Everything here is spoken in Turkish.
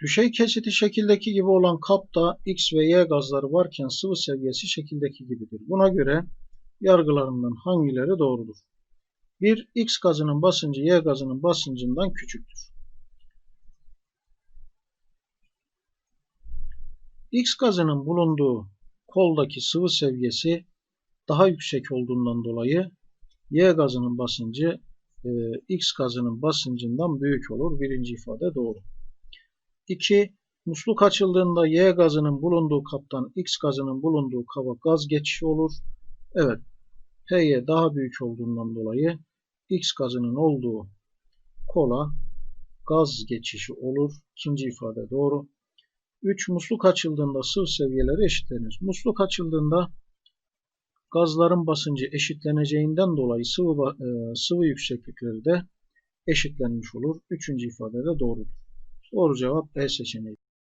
Düşey kesiti şekildeki gibi olan kapta X ve Y gazları varken sıvı seviyesi şekildeki gibidir. Buna göre yargılarından hangileri doğrudur? 1. X gazının basıncı Y gazının basıncından küçüktür. X gazının bulunduğu koldaki sıvı seviyesi daha yüksek olduğundan dolayı Y gazının basıncı e, X gazının basıncından büyük olur. Birinci ifade doğru. 2. Musluk açıldığında Y gazının bulunduğu kaptan X gazının bulunduğu kaba gaz geçişi olur. Evet. Py daha büyük olduğundan dolayı X gazının olduğu kola gaz geçişi olur. İkinci ifade doğru. 3. Musluk açıldığında sıvı seviyeleri eşitlenir. Musluk açıldığında gazların basıncı eşitleneceğinden dolayı sıvı, e, sıvı yükseklikleri de eşitlenmiş olur. Üçüncü ifade de doğrudur. Doğru cevap B seçeneği.